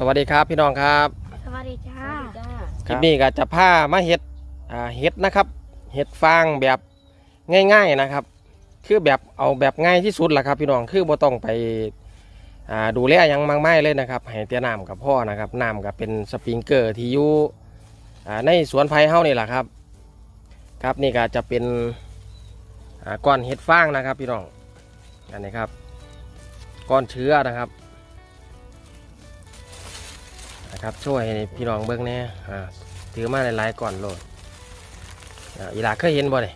สวัสดีครับพี่น้องครับสวัสดีจ้าคลิปนี้ก็จะพามาเห็ดอ่าเห็ดนะครับ เห็ดฟางแบบง่าย ๆนะครับ คือแบบเอาแบบง่ายที่สุดแหละครับ พี่น้องคือบ่ต้องไปอ่าดูแลหยังมากมายเลยนะครับให้เตี้ยน้ำกับพ่อนะครับน้ำก็เป็นสปริงเกอร์ที่อยู่อ่าในสวนไผ่เฮานี่แหละครับ ครับนี่ก็จะเป็นอ่าก้อนเห็ดฟางนะครับ พี่น้องอันนี้ครับก้อนเชื้อนะครับ นะครับ ช่วยให้พี่น้องเบิ้งแหน่อ่าถือมาหลายๆก่อนโลดอ่าอีหลาเคยเห็นบ่เนี่ย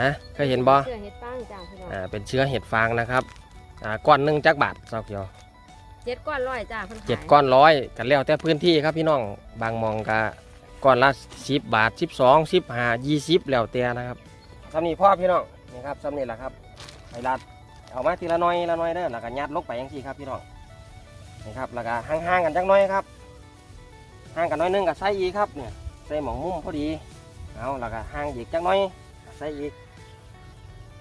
ฮะเคยเห็นบ่เชื่อเฮ็ดปังจ้าพี่น้องอ่าเป็นเชื้อเห็ดฟางนะครับอ่าก้อนหนึ่งจักบาทซอกเดียวเจ็ดก้อนร้อยจ้าเพิ่นขายเจ็ดก้อนร้อยกันแล้วแต่พื้นที่ครับพี่น้องบางหมองก็ก้อนละสิบบาทสิบสองสิบห้ายี่สิบแล้วแต่นะครับสำนีพ่อพี่น้องนี่ครับสำนีแหละครับไฮรัดเอามาทีละหน้อยละหน้อยเด้อแล้วก็ยัดลงไปอย่างที่ครับพี่น้อง นี่ครับแล้วก็ห่างๆกันจักน้อยครับห่างกันน้อยนึงก็ใส่อีครับเนี่ยใส่หมองมุมพอดีเอาแล้วก็ห่างอีกจักน้อยใส่อีก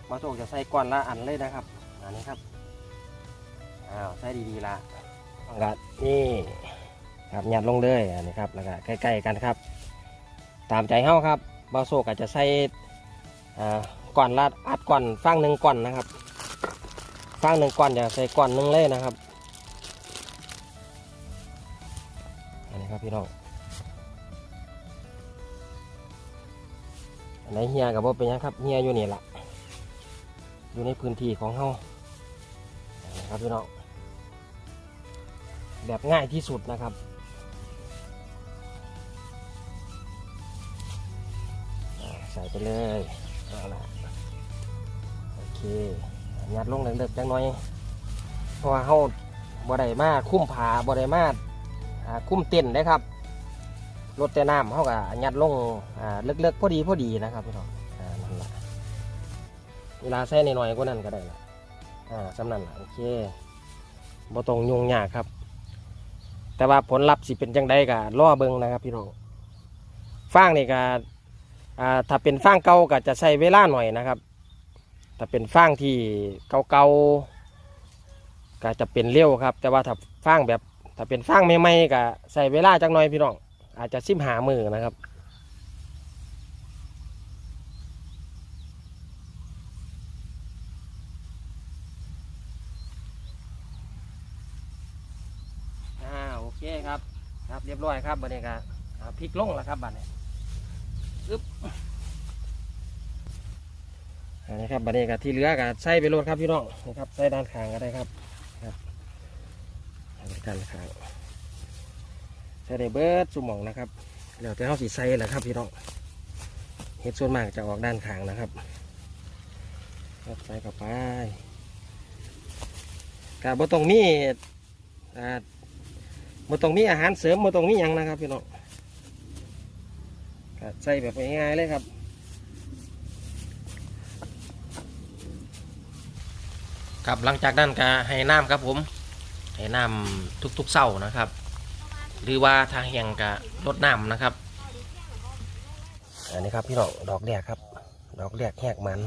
มาโชคจะใส่ก้อนละอันเลยนะครับอันนี้ครับอ้าวใส่ดีๆละแล้วก็นี่ครับหยัดลงเลยอันนี้ครับแล้วก็ใกล้ๆกันครับ ตามใจเฮาครับบาโซกอาจจะใส่อ่อนละอัดก้อนฟางหนึ่งก้อนนะครับฟางหนึ่งก้อนจะใส่ก้อนหนึ่งเลยนะครับ นะครับพี่น้องอันไหนเฮียกับว่าเป็นยังครับเฮียอยู่นี่แหละอยู่ในพื้นที่ของเฮานนี้ครับพี่น้องแบบง่ายที่สุดนะครับใส่ไปเลยเอาละโอเคยัดลงเล็กๆจังหน่อยเพราะว่าเขาบ่ได้มาคุ้มผาบ่ได้มาอ่า คุ้มเต้นได้ครับรถแต่น้ำเขาก็ยัดลงอ่าเล็กๆพอดีพอดีนะครับพี่น้องอ่านั่นแหละเวลาใส่หน่อยๆก็นั่นก็ได้ละสำนั่นละโอเคบ่ต้องยุ่งยากครับ แต่ว่าผลลัพธ์สิเป็นจังใดก็รอเบิงนะครับพี่น้องฟางนี่ก็ถ้าเป็นฟางเก่าก็จะใช้เวลาหน่อยนะครับ ถ้าเป็นฟางที่เก่าๆก็จะเป็นเร็วครับ แต่ว่าถ้าฟางแบบ ถ้าเป็นฟางใหม่ๆก็ใช้เวลาจักหน่อยพี่น้อง อาจจะสิบหามือนะครับโอเคครับครับเรียบร้อยครับบัดนี้ก็อ่าพลิกลงแล้วครับบัดนี้อันนี้ครับบัดนี้ก็ที่เหลือก็ใส่ไปโรดครับพี่น้องนะครับใส่ด้านข้างก็ได้ครับ ด้านข้างใส่ได้เบิร์ดสุหมองนะครับแล้วแต่เขาสีใส่แหละครับพี่น้องเห็ดส่วนมากจะออกด้านข้างนะครับครับใส่เข้าไปกาบ่ต้องมีอ่าบ่ต้องมีอาหารเสริมบ่ต้องมีหยังนะครับพี่น้องใส่แบบง่ายๆเลยครับครับหลังจากนั้นก็ให้น้ำครับผม ให้น้ำทุกๆเศร้านะครับ หรือว่าทางแห่งก็ลดน้ำนะครับอันนี้ครับพี่น้องดอกแรกครับ ดอกแรกแหกมัน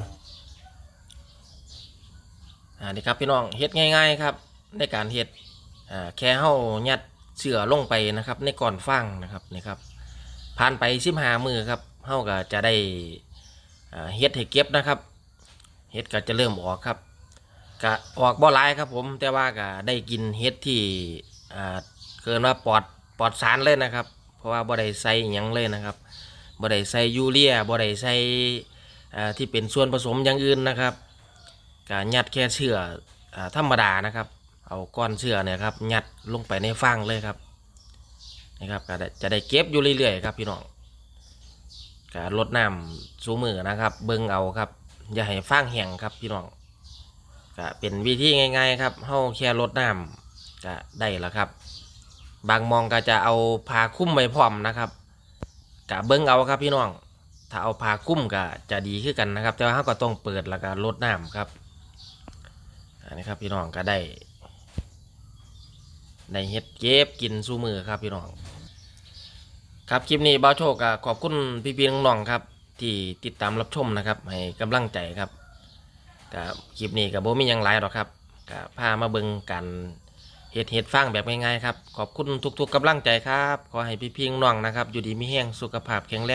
อันนี้ครับพี่น้องเฮ็ดง่าย ๆครับ ในการเฮ็ดแค่เฮายัดเสือลงไปนะครับ ในก่อนฟางนะครับนี่ครับผ่านไปสิบหามือครับเฮาก็จะได้เฮ็ดให้เก็บนะครับเฮ็ดก็จะเริ่มออกครับ ก็ออกบ่หลายครับผม แต่ว่าก็ได้กินเห็ดที่อ่าเกินว่าปลอดปลอดสารเลยนะครับ เพราะว่าบ่ได้ใส่หยังเลยนะครับบ่ได้ใส่ยูเรียบ่ได้ใส่อ่าที่เป็นส่วนผสมอย่างอื่นนะครับก็ยัดแค่เชื่ออ่าธรรมดานะครับ เอาก้อนเชื่อเนี่ยครับยัดลงไปในฟางเลยครับนะครับก็จะได้เก็บอยู่เรื่อยๆครับพี่น้องก็ลดน้ำสูมือนะครับ เบิ่งเอาครับ อย่าให้ฟางแห้งครับพี่น้อง ก็เป็นวิธีง่าย ๆ ครับเฮาแค่ลดน้ำก็ได้แล้วครับ บางมองก็จะเอาผ้าคุ้มไว้พร้อมนะครับกะเบิ้งเอาครับพี่น้อง ถ้าเอาผ้าคุ้มก็จะดีขึ้นกันนะครับ แต่ว่าเฮาก็ต้องเปิดแล้วก็ลดน้ำครับ อันนี้ครับพี่น้องก็ได้ได้เฮ็ดเก็บกินสู้มือครับพี่น้อง ครับคลิปนี้บ้าโชคก็ขอบคุณพี่ๆน้องๆครับ ที่ติดตามรับชมนะครับ ให้กำลังใจครับ กับคลิปนี้กับโบมียังไรหรอกครับกับพามาเบิงกันเห็ดเห็ดฟังแบบง่ายๆครับ ขอบคุณทุกๆกำลังใจครับ ขอให้พี่พิงน้องนะครับ อยู่ดีมีแห้งสุขภาพแข็งแรง